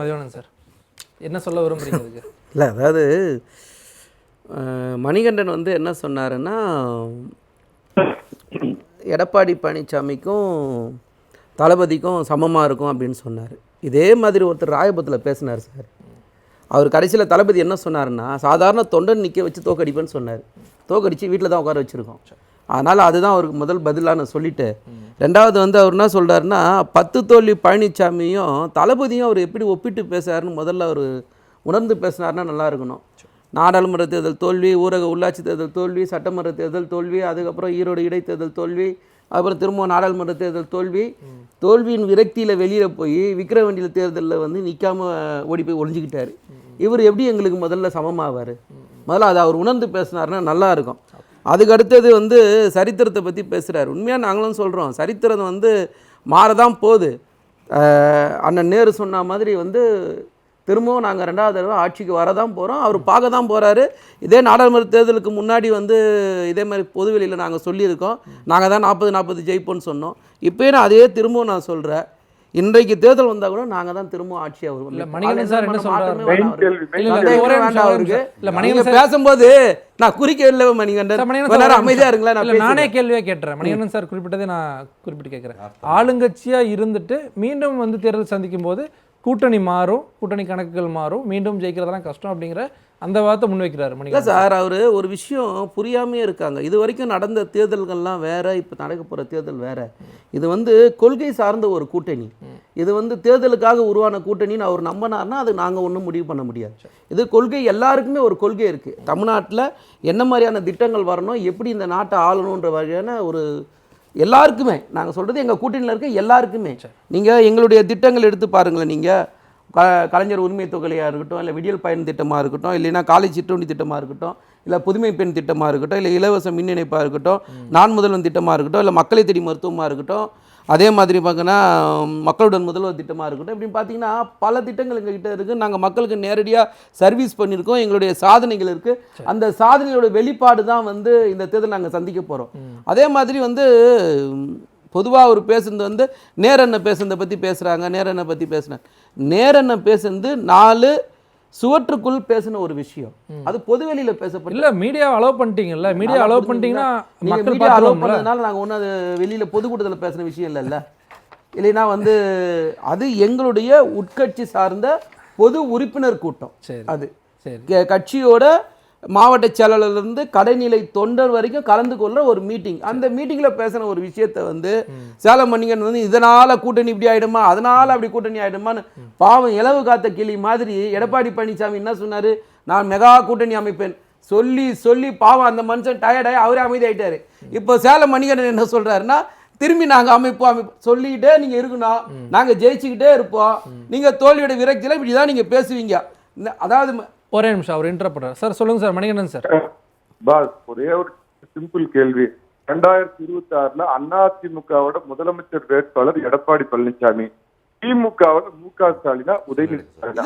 Mathivanan sir. என்ன சொல்ல விரும்புறீங்க இல்லை அதாவது மணிகண்டன் வந்து என்ன சொன்னாருன்னா எடப்பாடி பழனிசாமிக்கும் தளபதிக்கும் சமமாக இருக்கும் அப்படின்னு சொன்னார். இதே மாதிரி ஒருத்தர் ராயபுரத்தில் பேசினார் சார். அவர் கடைசியில் தளபதி என்ன சொன்னாருன்னா சாதாரண தொண்டன் நிற்க வச்சு தோக்கடிப்பேன்னு சொன்னார். தோக்கடிச்சு வீட்டில் தான் உட்கார வச்சுருக்கோம். அதனால் அதுதான் அவருக்கு முதல் பதிலாக நான் சொல்லிட்டு. ரெண்டாவது வந்து அவர் என்ன சொல்கிறாருன்னா பத்து தோல்வி பழனிசாமியும் தளபதியும் அவர் எப்படி ஒப்பிட்டு பேசுறாருன்னு முதல்ல அவர் உணர்ந்து பேசினாருன்னா நல்லா இருக்கணும். நாடாளுமன்ற தேர்தல் தோல்வி ஊரக உள்ளாட்சி தேர்தல் தோல்வி சட்டமன்ற தேர்தல் தோல்வி அதுக்கப்புறம் ஈரோடு இடைத்தேர்தல் தோல்வி அப்புறம் திரும்ப நாடாளுமன்ற தேர்தல் தோல்வி. தோல்வியின் விரக்தியில் வெளியில் போய் விக்கிரவண்டியில் தேர்தலில் வந்து நிற்காம ஓடி போய் ஒளிஞ்சிக்கிட்டாரு. இவர் எப்படி எங்களுக்கு முதல்ல சமமாவார்? முதல்ல அதை அவர் உணர்ந்து பேசினாருன்னா நல்லா இருக்கும். அதுக்கு அடுத்தது வந்து சரித்திரத்தை பற்றி பேசுகிறார் உண்மையாக நாங்களும் சொல்கிறோம் சரித்திரம் வந்து மாறதான் போகுது. அண்ணன் நேரு சொன்ன மாதிரி வந்து திரும்பவும் நாங்கள் ரெண்டாவது தடவை ஆட்சிக்கு வரதான் போகிறோம் அவர் பார்க்க தான் போகிறாரு இதே நாடாளுமன்ற தேர்தலுக்கு முன்னாடி வந்து இதே மாதிரி பொதுவெளியில் நாங்கள் சொல்லியிருக்கோம். நாங்கள் தான் நாற்பது நாற்பது ஜெயிப்போம்னு சொன்னோம். இப்போயே நான் அதையே திரும்பவும் நான் சொல்கிறேன் இன்றைக்கு தேர்தல் வந்தால் கூட நாங்கள் தான் திரும்ப ஆட்சியாக வருவோம். இல்ல, மணிகண்டன் சார் என்ன சொல்றாரு? நீங்க பேசும்போது நான் குறிக்க இல்லை மணிகண்டன். அமைதியா நிமிஷம். இருங்களேன் நான் இல்ல, நானே. கேள்வியா கேட்டுறேன். மணிகண்டன் சார் குறிப்பிட்டதை நான் குறிப்பிட்டு கேட்குறேன். ஆளுங்கட்சியா இருந்துட்டு மீண்டும் வந்து தேர்தல் சந்திக்கும் போது கூட்டணி மாறும் கூட்டணி கணக்குகள் மாறும் மீண்டும் ஜெயிக்கிறதெல்லாம் கஷ்டம் அப்படிங்கிற அந்த வார்த்தை முன்வைக்கிறாரு இல்லை மணிகண்டன் சார் அவர் ஒரு விஷயம் புரியாமே இருக்காங்க. இது வரைக்கும் நடந்த தேர்தல்கள்லாம் வேற இப்போ நடக்க போகிற தேர்தல் வேற. இது வந்து கொள்கை சார்ந்த ஒரு கூட்டணி. இது வந்து தேர்தலுக்காக உருவான கூட்டணின்னு அவர் நம்பினார்னா அது நாங்கள் ஒன்றும் முடிவு பண்ண முடியாது. இது கொள்கை எல்லாருக்குமே ஒரு கொள்கை இருக்குது தமிழ்நாட்டில் என்ன மாதிரியான திட்டங்கள் வரணும் எப்படி இந்த நாட்டை ஆளணுன்ற வகையான ஒரு எல்லாருக்குமே நாங்கள் சொல்கிறது எங்கள் கூட்டணியில் இருக்க எல்லாருக்குமே. நீங்கள் எங்களுடைய திட்டங்கள் எடுத்து பாருங்களேன் நீங்கள் க கலைஞர் உரிமை தொகையாக இருக்கட்டும் இல்லை விடியல் பயன் திட்டமாக இருக்கட்டும் இல்லைன்னா காலேஜ் சிற்றுண்டி திட்டமாக இருக்கட்டும் இல்லை புதுமை பெண் திட்டமாக இருக்கட்டும் இல்லை இலவச மின் இணைப்பாக இருக்கட்டும் நான் முதல்வன் திட்டமாக இருக்கட்டும் இல்லை மக்களை தேடி மருத்துவமாக இருக்கட்டும் அதே மாதிரி பார்க்கனா மக்களுடன் முதல்வர் திட்டமாக இருக்கட்டும் இப்படி பார்த்தீங்கன்னா பல திட்டங்கள் எங்ககிட்ட இருக்குது நாங்கள் மக்களுக்கு நேரடியாக சர்வீஸ் பண்ணியிருக்கோம். எங்களுடைய சாதனைகள் இருக்குது அந்த சாதனையோட வெளிப்பாடு தான் வந்து இந்த தேர்தல் நாங்கள் சந்திக்க போகிறோம் அதே மாதிரி வந்து பொதுவாக அவர் பேசுனது வந்து நேரண்ண பேசுனதை பற்றி பேசுகிறாங்க நேரண்ண பற்றி பேசுனாங்க நேரண்ண பேசுனது நாலு சுவற்றுக்குள் பேசின ஒரு விஷயம். அது பொதுவெளியில் பேசப்பட்ட இல்ல மீடியா அலோவ் பண்ணிட்டீங்கல்ல? Media allow. பண்ணிட்டீங்கன்னா நீங்க மீடியா அலோவ் பண்ணதுனால நாங்கள் ஒன்றும் அது வெளியில் பொதுக்கூட்டத்தில் பேசுன விஷயம் இல்லைல்ல. இல்லைன்னா வந்து அது எங்களுடைய உட்கட்சி சார்ந்த பொது உறுப்பினர் கூட்டம். அது. கட்சியோட மாவட்ட செயலாளர்லேருந்து கடைநிலை தொண்டர் வரைக்கும் கலந்து கொள்கிற ஒரு மீட்டிங் அந்த மீட்டிங்கில் பேசின ஒரு விஷயத்தை வந்து சேலம் மணிகன் வந்து இதனால் கூட்டணி இப்படி ஆயிடுமா? அதனால் அப்படி கூட்டணி ஆயிடுமான்னு பாவம் இலவு காத்த கிளி மாதிரி எடப்பாடி பழனிசாமி என்ன சொன்னார்? நான் மெகா கூட்டணி அமைப்பேன். சொல்லி சொல்லி பாவம் அந்த மனுஷன் டயர்டாகி அவரே அமைதியாயிட்டாரு. இப்போ சேலம் மணிகண்டன் என்ன சொல்றாருன்னா திரும்பி நாங்கள் அமைப்போம் அமைப்போம். சொல்லிக்கிட்டே நீங்கள் இருக்கணும். நாங்கள் ஜெயிச்சுக்கிட்டே இருப்போம். நீங்கள் தோல்வியோட விரக்தியில் இப்படி தான் நீங்கள் பேசுவீங்க. இந்த- அதாவது ஒரே நிமிஷம் அவர் இன்டர் சார் சொல்லுங்க சார் மணிகண்டன் சார் பாஸ் ஒரே ஒரு சிம்பிள் கேள்வி. ரெண்டாயிரத்தி இருபத்தி ஆறுல அதிமுகவோட முதலமைச்சர் வேட்பாளர் எடப்பாடி பழனிசாமி திமுகவோட மு க ஸ்டாலினா உதயநிதி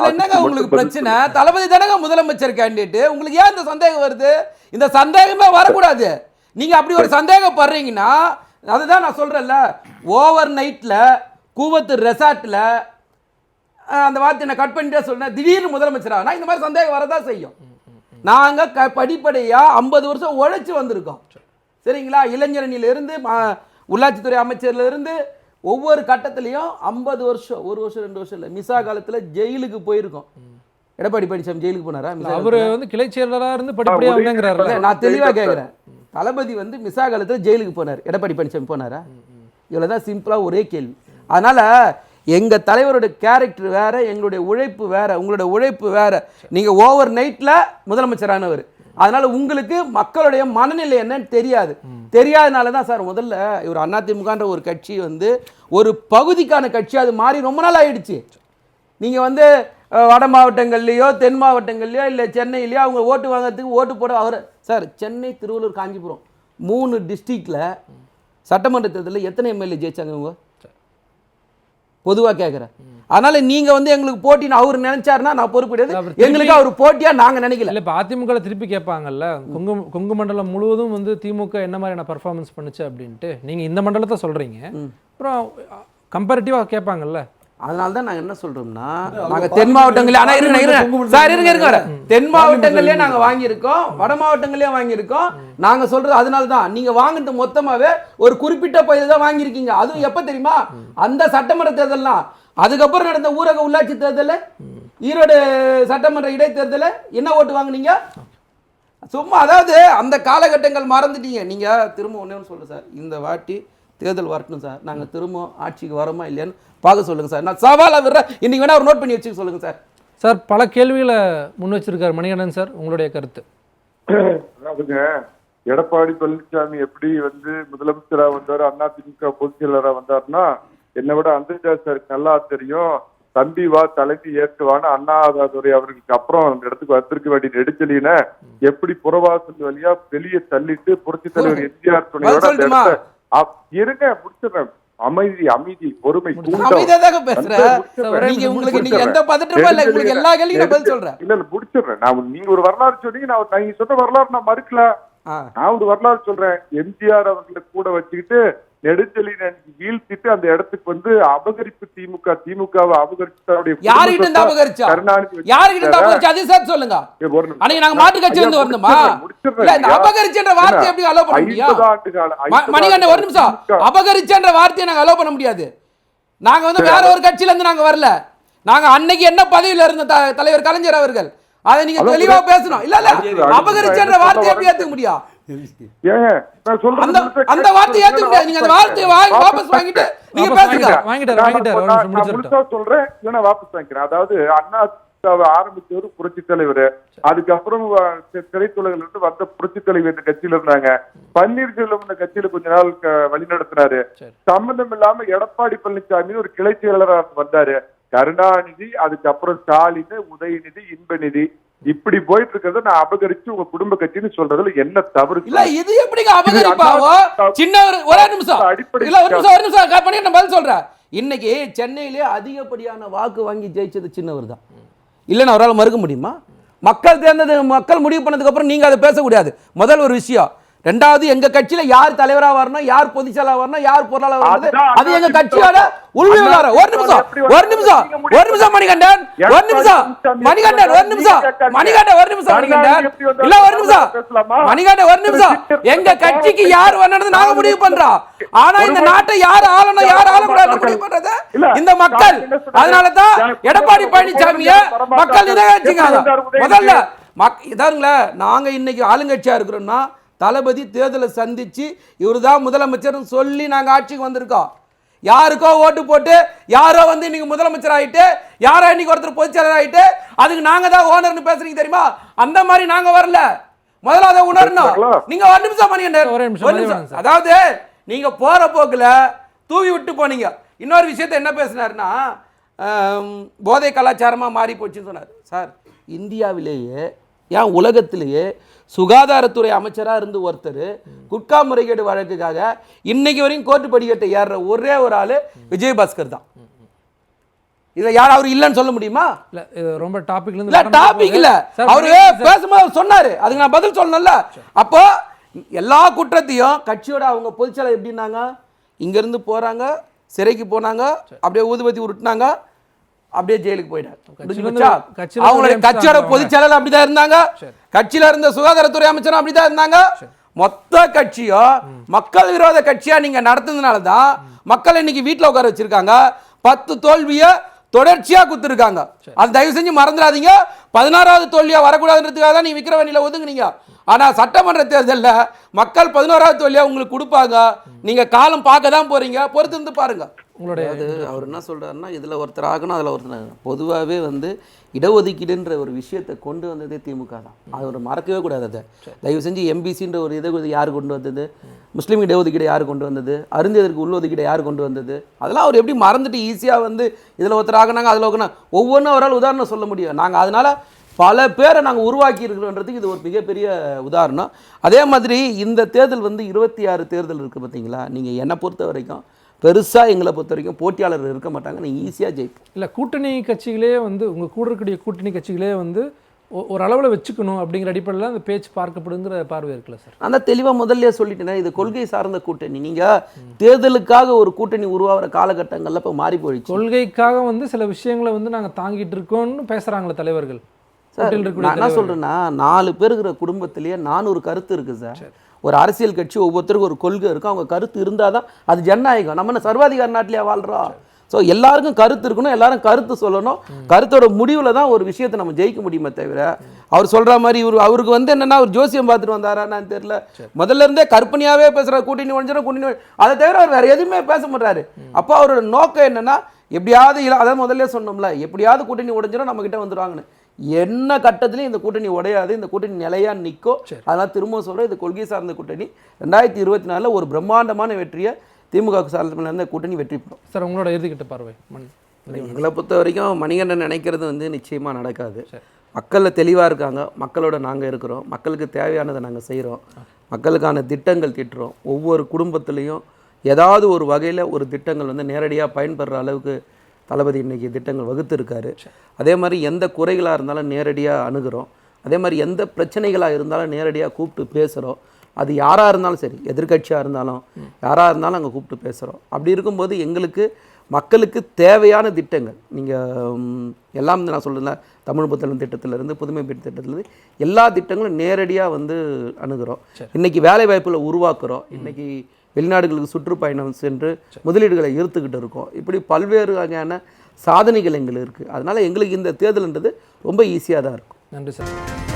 என்னங்க உங்களுக்கு பிரச்சனை? தளபதி தானங்க முதலமைச்சர் கேண்டிடேட் உங்களுக்கு ஏன் இந்த சந்தேகம் வருது? இந்த சந்தேகமே வரக்கூடாது. நீங்க அப்படி ஒரு சந்தேகப்படுறீங்கன்னா அதுதான் நான் சொல்றேன்ல. ஓவர் நைட்ல கூவத்து ரெசார்ட்ல அந்த வார்த்தை நான் கட் பண்ணிட்டே சொல்றேன். திடீர்னு முதலமைச்சர்? ஆனா இந்த மாதிரி சந்தேகம் வரதான் செய்யும். நாங்க க படிப்படியா ஐம்பது வருஷம் உழைச்சு வந்திருக்கோம். சரிங்களா? இளைஞரணியில இருந்து ம- உள்ளாட்சித்துறை அமைச்சர்ல இருந்து ஒவ்வொரு கட்டத்திலையும் ஐம்பது வருஷம் ஒரு வருஷம் ரெண்டு வருஷம் இல்லை. மிசா காலத்துல ஜெயிலுக்கு போயிருக்கோம். எடப்பாடி பழனிசாமி ஜெயிலுக்கு போனாரா? அவரு? வந்து கிளை செயலரா இருந்து படிப்படியா உதயநிதி வந்தேங்கிறாருல இல்ல, நான் தெளிவா கேட்குறேன் தளபதி வந்து மிசா காலத்துல ஜெயிலுக்கு போனார். எடப்பாடி பழனிசாமி போனாரா? இவ்வளவுதான் சிம்பிளா ஒரே கேள்வி. அதனால எங்க தலைவரோட கேரக்டர் வேற எங்களுடைய உழைப்பு வேற உங்களுடைய உழைப்பு வேற. நீங்க ஓவர் நைட்ல முதலமைச்சரானவர். அதனால உங்களுக்கு மக்களுடைய மனநிலை என்னன்னு தெரியாது. தெரியாதனால தான் சார் முதல்ல இவர் அதிமுகன்ற ஒரு கட்சி வந்து ஒரு பகுதிக்கான கட்சி அது மாறி ரொம்ப நாள் ஆயிடுச்சு. நீங்கள் வந்து வட மாவட்டங்கள்லையோ தென் மாவட்டங்கள்லையோ இல்லை சென்னையிலையோ அவங்க ஓட்டு வாங்குறதுக்கு ஓட்டு போட அவர் சார் சென்னை திருவள்ளூர் காஞ்சிபுரம் மூணு டிஸ்ட்ரிக்டில் சட்டமன்ற தேர்தலில் எத்தனை எம்எல்ஏ ஜெயிச்சாங்க அவங்க பொதுவாக கேட்குறேன் அதனால நீங்க வந்து எங்களுக்கு போட்டின்னு அவர் நினைச்சாருன்னா நான் பொறுப்பு கிடையாது அவர் திருப்பி- எங்களுக்கு அவர் போட்டியா நாங்க நினைக்கல. இல்ல இப்ப அதிமுக திருப்பி கேட்பாங்கல்ல கொங்கு கொங்கு மண்டலம் முழுவதும் வந்து திமுக என்ன மாதிரியான பர்ஃபார்மன்ஸ் பண்ணுச்சு அப்படின்ட்டு நீங்க இந்த மண்டலத்தை சொல்றீங்க. அப்புறம் கம்பேரிட்டிவா கேட்பாங்கல்ல அதனால தான் நாங்கள் என்ன சொல்றோம்னா நாங்கள் தென் மாவட்டங்களே ஆனால் இருங்க இருங்க. சார் இருங்க இருங்க. தென் மாவட்டங்கள்லயே நாங்கள் வாங்கியிருக்கோம் வட மாவட்டங்கள்லயே வாங்கியிருக்கோம். நாங்கள் சொல்றது அதனால தான் நீங்கள் வாங்கிட்டு மொத்தமாவே ஒரு குறிப்பிட்ட பகுதியில் தான் வாங்கியிருக்கீங்க. அதுவும் எப்போ தெரியுமா? அந்த சட்டமன்ற தேர்தல்லாம். அதுக்கப்புறம் நடந்த ஊரக உள்ளாட்சி தேர்தலில் ஈரோடு சட்டமன்ற இடைத்தேர்தலில் என்ன ஓட்டு வாங்குனீங்க? சும்மா அதாவது அந்த காலகட்டங்கள் மறந்துட்டீங்க. நீங்க திரும்ப ஒண்ணே ஒன்று சொல்லுங்க சார். இந்த வாட்டி தேர்தல் வரட்டும் சார். நாங்க திரும்ப ஆட்சிக்கு வரோமா இல்லையான்னு பார்க்க சொல்லுங்க சார். நான் சவாலா விடுறேன். இன்னைக்கு வேணா ஒரு நோட் பண்ணி வச்சுக்க சொல்லுங்க சார். சார் பல கேள்விகளை முன் வச்சிருக்காரு மணிகண்டன் சார். உங்களுடைய கருத்து. அதாவதுங்க எடப்பாடி பழனிசாமி எப்படி வந்து முதலமைச்சரா வந்தாரு அதிமுக பொதுச் செயலரா வந்தாருன்னா என்னை விட அந்தஜா சாருக்கு நல்லா தெரியும். தம்பி வா தலைமை ஏற்றுவான்னு அண்ணாதுரை அவர்களுக்கு அப்புறம் அந்த இடத்துக்கு வந்திருக்க வேண்டிய நெடுச்சலின எப்படி புறவாசல் வழியா வெளியே தள்ளிட்டு புரட்சி தலைவர் எம்ஜிஆர் துணையோட இருங்க முடிச்சிடுறேன். அமைதி அமைதி பொறுமை அமைதியாக பேசுறேன். நீங்க உங்களுக்கு நீங்க எந்த பதட்டமும் இல்லை உங்களுக்கு எல்லா கேள்வியும் நான் பதில் சொல்றேன். இல்ல இல்ல முடிச்சிடுறேன். நான் நீங்க ஒரு வரலாறு சொன்னீங்க நான் ஒரு- நீங்க சொன்ன வரலாறு நான் மறுக்கல. நான் ஒரு வரலாறு சொல்றேன். எம்ஜிஆர் அவர்களை கூட வச்சுக்கிட்டு நெடுஞ்செலியன் அன்னைக்கு வீழ்த்திட்டு அந்த இடத்துக்கு வந்து அபகரிப்பு திமுக திமுகவை அபகரிச்சு யாருகிட்ட இருந்து அபகரிச்சா? கருணாநிதி யாருகிட்ட இருந்து? அபகரிச்சா? அது சார் சொல்லுங்க. அன்னைக்கு நாங்க மாட்டு கட்சியில இருந்து வரணுமா? இல்ல இந்த. அபகரிச்சன்ற வார்த்தை எப்படி அலோ பண்ண முடியும்? ஐம்பது ஆண்டு கால ம- ஐம்பது மணிகண்டன் ஒரு நிமிஷம். அபகரிச்சன்ற வார்த்தையை நாங்க அலோ பண்ண முடியாது. நாங்க வந்து வேற ஒரு கட்சியில இருந்து நாங்க வரல. நாங்க அன்னைக்கு என்ன பதவியில இருந்த தலைவர் கலைஞர் அவர்கள்? அதை நீங்க தெளிவா. பேசணும். இல்ல இல்ல. அபகரிச்சன்ற வார்த்தையை சொல்ல எப்படி ஏத்துக்க முடியும்? ஏங்க, நான் சொல்றது அந்த முழுசா அந்த கேட்க வார்த்தையை ஏத்துக்க முடியாது. நீங்க அந்த வார்த்தையை வாங்கி வாபஸ் வாங்கிட்டு நீங்க வாபஸ் பேசுங்க. வாங்கிட்டார், வாங்கிட்டார். நான் முழுசா சொல்றேன். இல்ல நான் வாபஸ் வாங்கிக்கிறேன். அதாவது அண்ணா ஆரம்பிச்சவர் புரட்சி தலைவர். அதுக்கப்புறம் திரைத்துலகில இருந்து வந்த புரட்சி தலைவர் இந்த கட்சியில இருந்தாங்க. பன்னீர்செல்வம் இந்த கட்சியில கொஞ்ச நாள் வழி நடத்தினாரு. சம்பந்தம் இல்லாம எடப்பாடி பழனிசாமி ஒரு கிளை செயலரா வந்தாரு. கருணாநிதி அதுக்கப்புறம் ஸ்டாலின் உதயநிதி இன்பநிதி. இப்படி போயிட்டு இருக்கிறத நான் அபகரிச்சு உங்க குடும்ப கட்சின்னு சொல்றதுல என்ன தவறு இல்ல இது எப்படிங்க அபகரிப்பாவோ? சின்ன ஒரு ஒரே நிமிஷம். அடிப்படை இல்ல ஒரு நிமிஷம் ஒரு நிமிஷம் க- பண்ணி நான் பதில் சொல்றேன். இன்னைக்கு சென்னையிலே அதிகப்படியான வாக்கு வாங்கி ஜெயிச்சது சின்னவர் தான். இல்லைன்னு அவரால் மறுக்க முடியுமா? மக்கள் தேர்ந்தது மக்கள் முடிவு பண்ணதுக்கு அப்புறம் நீங்க அதை பேசக்கூடாது. முதல் ஒரு விஷயம். ரெண்டாவது எங்க கட்சியில யார் தலைவரா வரணும் யார் பொதுச் செயலாளர் வரணும் யார் பொருளாளர் வரணும் அது எங்க கட்சியோட உள்வி விவகாரம். ஒரு நிமிஷம் ஒரு நிமிஷம் ஒரு நிமிஷம் மணிகண்டன். ஒரு நிமிஷம் மணிகண்டன் ஒரு நிமிஷம் மணிகண்டன் ஒரு நிமிஷம் மணிகண்டன் இல்ல ஒரு நிமிஷம். மணிகண்டன் ஒரு நிமிஷம். எங்க கட்சிக்கு யார் வரணும்னு நாங்க முடிவு பண்றோம். ஆனா இந்த நாட்டை யார் ஆளணும் யார் ஆளக்கூடாது முடிவு பண்றது? இந்த மக்கள். அதனால தான் எடப்பாடி பழனிசாமிய மக்கள் நிறைவேற்றிங்க முதல்ல மக் இதாருங்களே நாங்க இன்னைக்கு ஆளுங்கட்சியா இருக்கிறோம்னா தளபதி தேர்தலை சந்திச்சு இவர் தான் முதலமைச்சர்னு சொல்லி நாங்க ஆட்சிக்கு வந்திருக்கோம். யாருக்கோ ஓட்டு போட்டு யாரோ வந்து இன்னைக்கு முதலமைச்சர் ஆயிட்டு யாரோ இன்னைக்கு ஒருத்தர் பொதுச் செயலர் ஆயிட்டு அதுக்கு நாங்க தான் ஓனர்னு பேசுறீங்க தெரியுமா? அந்த மாதிரி நாங்க வரல. முதல்ல அதை உணரணும் நீங்க ஒரு நிமிஷம் பண்ணிக்கிட்டு. அதாவது நீங்க போற போக்குல தூவி விட்டு போனீங்க. இன்னொரு விஷயத்தை என்ன பேசினாருன்னா போதை கலாச்சாரமா மாறி போச்சுன்னு சொன்னார். சார் இந்தியாவிலேயே ஏன் உலகத்திலேயே சுகாதாரத்துறை அமைச்சராக இருந்து ஒருத்தர் குட்கா முறைகேடு வழக்குக்காக இன்னைக்கு வரையும் கோர்ட்டு படிக்கட்டை ஏறுற ஒரே ஒரு ஆள் விஜயபாஸ்கர் தான். இதை யார் அவர் இல்லைன்னு சொல்ல முடியுமா? ரொம்ப டாபிக்ல இருந்து இல்ல டாபிக். இல்ல. அவரு பேசும்போது அவர் சொன்னாரு. அதுக்கு நான் பதில் சொல்லணும்ல. அப்போ எல்லா குற்றத்தையும் கட்சியோட அவங்க பொதுச்செயலர் எப்படின்னாங்க? இங்க இருந்து போறாங்க சிறைக்கு போனாங்க அப்படியே ஊதுபத்தி உருட்டுனாங்க அப்படியே ஜெயிலுக்கு கட்சியில அவங்களுடைய கட்சியோட அவங்க. பொதுச்செயலர் அப்படிதான் இருந்தாங்க. கட்சியில இருந்த சுகாதாரத்துறை அமைச்சரும் அப்படிதான் இருந்தாங்க. மொத்த கட்சியும் மக்கள் விரோத கட்சியா நீங்க நடத்துனதுனால தான் மக்கள் இன்னைக்கு வீட்ல உட்கார வச்சிருக்காங்க. பத்து தோல்வியை தொடர்ச்சியா குத்துருக்காங்க அது தயவு செஞ்சு மறந்துடாதீங்க. பதினாறாவது தோல்வியா வரக்கூடாதுன்றதுக்காக தான் நீ விக்கிரவணியில ஒதுங்குனீங்க. ஆனா சட்டமன்ற தேர்தல்ல மக்கள் பதினோராவது தோல்வியா உங்களுக்கு கொடுப்பாங்க. நீங்க காலம் பார்க்க தான் போறீங்க. பொறுத்து இருந்து பாருங்க. உங்களுடைய அதாவது அவர் என்ன சொல்றாருன்னா இதுல ஒருத்தர் ஆகணும் அதுல ஒருத்தர். பொதுவாகவே வந்து இடஒதுக்கீடுன்ற ஒரு விஷயத்தை கொண்டு வந்ததே திமுக தான். அது ஒரு மறக்கவே கூடாது அதை. தயவு செஞ்சு எம்பிசின்ற ஒரு இதை யார் கொண்டு வந்தது? முஸ்லீம் இடஒதுக்கீடு யார் கொண்டு வந்தது? அருந்தியதற்கு உள்ளொதுக்கீடு யார் கொண்டு வந்தது? அதெல்லாம் அவர் எப்படி மறந்துட்டு ஈஸியாக வந்து இதில் ஒருத்தர் ஆகினாங்க அதில் ஒருத்தர் ஒவ்வொன்றும் அவரால் உதாரணம் சொல்ல முடியும். நாங்கள் அதனால பல பேரை நாங்கள் உருவாக்கி இருக்கிறோன்றதுக்கு இது ஒரு மிகப்பெரிய உதாரணம். அதே மாதிரி இந்த தேர்தல் வந்து இருபத்தி ஆறு தேர்தல் இருக்குது பார்த்தீங்களா நீங்கள் என்னை பொறுத்த வரைக்கும் பெருசாக எங்களை பொறுத்த வரைக்கும் போட்டியாளர் இருக்க மாட்டாங்க. நீங்கள் ஈஸியாக ஜெயிப்போம் இல்ல கூட்டணி கட்சிகளே வந்து உங்க கூட இருக்கக்கூடிய கூட்டணி கட்சிகளே வந்து ஒரு அளவில் வச்சுக்கணும் அப்படிங்கிற அடிப்படையில் அந்த பேச்சு பார்க்கப்படுங்கிற பார்வை இருக்குல்ல சார்? தான் தெளிவாக முதல்ல சொல்லிட்டேனே இது கொள்கை சார்ந்த கூட்டணி. நீங்கள் தேர்தலுக்காக ஒரு கூட்டணி உருவாகிற காலகட்டங்கள்ல இப்போ மாறி போயிடுச்சு. கொள்கைக்காக வந்து சில விஷயங்களை வந்து நாங்கள் தாங்கிட்டு இருக்கோம்னு பேசுகிறாங்களே தலைவர்கள். இருக்கக்கூடிய நான் என்ன. சொல்றேன்னா நாலு பேர் இருக்கிற குடும்பத்திலேயே நானூறு கருத்து இருக்கு சார். ஒரு அரசியல் கட்சி ஒவ்வொருத்தருக்கும் ஒரு கொள்கை இருக்கும். அவங்க கருத்து இருந்தால் தான் அது ஜனநாயகம். நம்ம என்ன சர்வாதிகார நாட்டிலேயே வாழ்றோம் ஸோ எல்லாருக்கும் கருத்து இருக்கணும் எல்லாரும் கருத்து சொல்லணும். கருத்தோட முடிவில் தான் ஒரு விஷயத்தை நம்ம ஜெயிக்க முடியுமே தவிர அவர் சொல்ற மாதிரி இவர் அவருக்கு வந்து என்னன்னா ஒரு ஜோசியம் பார்த்துட்டு வந்தாரான்னு தெரியல. முதல்ல இருந்தே கற்பனையாவே பேசுற கூட்டணி ஒழிஞ்சிடும் கூட்டணி அதை தவிர அவர் வேற எதுவுமே பேச மாட்டாரு அப்போ அவரோட நோக்கம் என்னன்னா எப்படியாவது இல்ல அதான் முதல்ல சொன்னோம்ல எப்படியாவது கூட்டணி உடைஞ்சிடும் நம்ம கிட்ட வந்துருவாங்கன்னு. என்ன கட்டத்திலையும் இந்த கூட்டணி உடையாது இந்த கூட்டணி நிலையா நிற்கும் அதனால திரும்ப சொல்றேன் இது கொள்கை சார்ந்த கூட்டணி. ரெண்டாயிரத்தி இருபத்தி நாலில் ஒரு பிரம்மாண்டமான வெற்றியை திமுக சார்ந்த இந்த கூட்டணி வெற்றி பெறும். சார் உங்களோட இறுதிக்கிட்ட பார்வை மணி எங்களை பொறுத்த வரைக்கும் மணிகண்டன் நினைக்கிறது வந்து நிச்சயமா நடக்காது. மக்களில் தெளிவாக இருக்காங்க மக்களோட நாங்கள் இருக்கிறோம் மக்களுக்கு தேவையானதை நாங்கள் செய்கிறோம் மக்களுக்கான திட்டங்கள் திட்டுறோம். ஒவ்வொரு குடும்பத்துலேயும் ஏதாவது ஒரு வகையில் ஒரு திட்டங்கள் வந்து நேரடியாக பயன்படுற அளவுக்கு தளபதி இன்னைக்கு திட்டங்கள் வகுத்திருக்காரு. அதே மாதிரி எந்த குறைகளாக இருந்தாலும் நேரடியாக அணுகிறோம். அதே மாதிரி எந்த பிரச்சனைகளாக இருந்தாலும் நேரடியாக கூப்பிட்டு பேசுகிறோம் அது யாராக இருந்தாலும் சரி எதிர்க்கட்சியாக இருந்தாலும் யாராக இருந்தாலும் அங்கே கூப்பிட்டு பேசுகிறோம் அப்படி இருக்கும்போது எங்களுக்கு மக்களுக்கு தேவையான திட்டங்கள் நீங்கள் எல்லாம் நான் சொல்கிறேன் தமிழ் புத்தகம் திட்டத்திலிருந்து புதுமை பெண் திட்டத்திலிருந்து எல்லா திட்டங்களும் நேரடியாக வந்து அணுகிறோம். இன்னைக்கு வேலை வாய்ப்புகளை உருவாக்குறோம். இன்னைக்கு வெளிநாடுகளுக்கு சுற்றுப்பயணம் சென்று முதலீடுகளை ஈர்த்துக்கிட்டு இருக்கோம். இப்படி பல்வேறு வகையான சாதனைகள் எங்களுக்கு இருக்குது அதனால் எங்களுக்கு இந்த தேர்தல்ன்றது ரொம்ப ஈஸியாக தான் இருக்கும். நன்றி சார்.